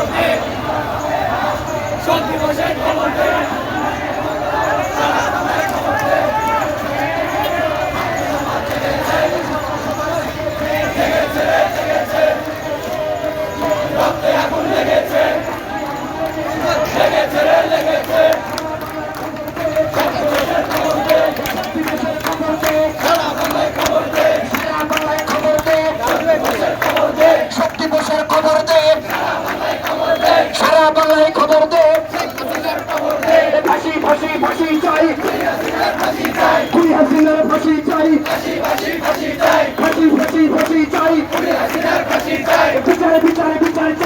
করতে বাংলায় খবর দে। ফাঁসি ফাঁসি ফাঁসি চাই। কুড়ি হাসিনার ফাঁসি চাই। ফাঁসি ফাঁসি ফাঁসি চাই। বিচারে বিচারে বিচারে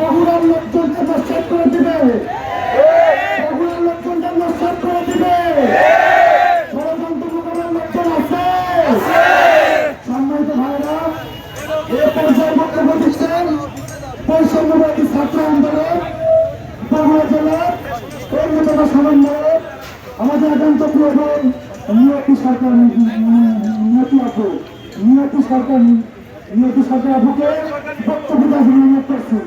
বগুড়ার লোকজনকে নস্বাদ করে দিবে। বগুড়ার লোকজনকে নস্বাদ করে দিবে। ষড়যন্ত্র মোকাবেলার লোকজন আছে। সম্মানিত ভাইরা, এ পর্যায়ে বক্তব্য দিচ্ছেন বৈষম্যবাদী ছাত্র আন্দোলন আমাদের একান্ত প্রিয় সরকার নিয়তি আপু সরকার নিয়তি সরকার আপুকে বক্তব্য দাবি করছে।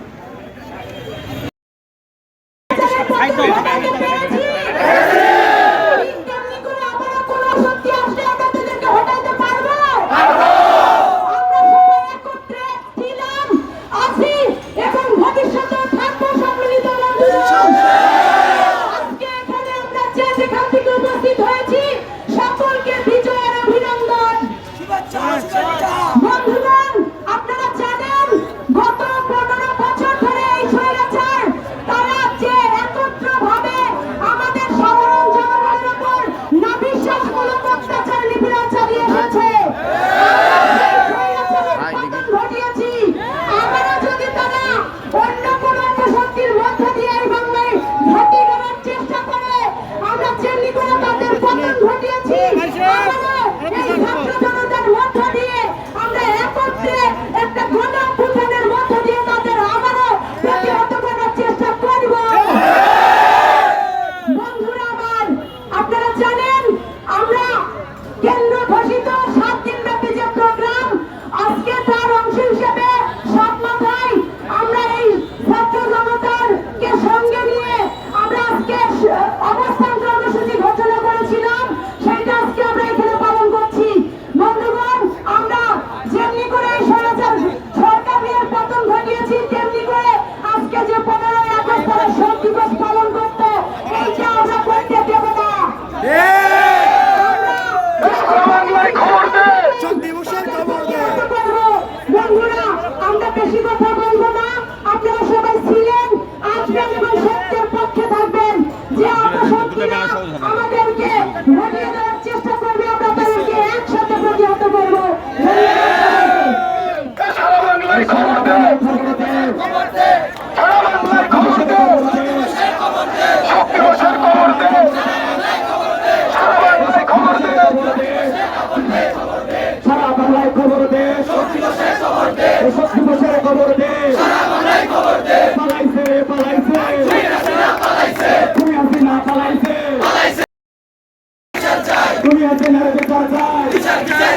হাসিনার বিচার চাই বিচার চাই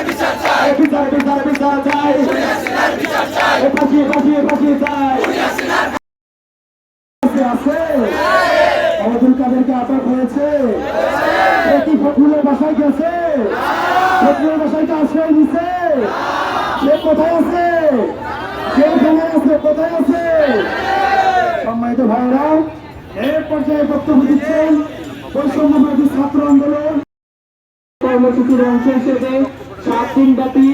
বিচার বিচার বিচার চাই বিচার কাদেরকে আটক হয়েছে একটি ফখরুলের বাসায় গেছে ফখরুলের বাসায় আশ্রয় নিছে সে কোথায় আছে কেখানে আছে কোথায় আছে সম্মানিত ভাইরা এর পর্যায়ে বক্তব্য দিচ্ছেন কর্মসূচির অংশ হিসেবে সাত দিন ব্যাপী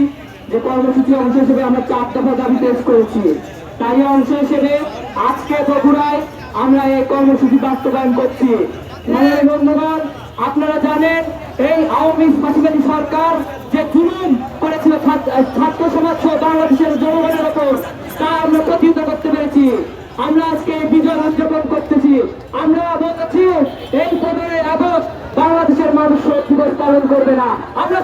যে কর্মসূচির অংশ হিসেবে আমরা চার দফা দাবি পেশ করেছি। তাই অংশ হিসেবে আজকে বগুড়ায় আমরা এই কর্মসূচি বাস্তবায়ন করছি। ধন্যবাদ আপনারা জানেন এই আওয়ামী পাশাপাশি সরকার যে জুলুম করেছিল ছাত্র সমাজ সহ বাংলাদেশের জনগণের ওপর, তা আমরা প্রতিহত করতে পেরেছি। আমরা আজকে বিজয় উদযাপন করতেছি। আমরা বলেছি এই পালন করবে না। আমরা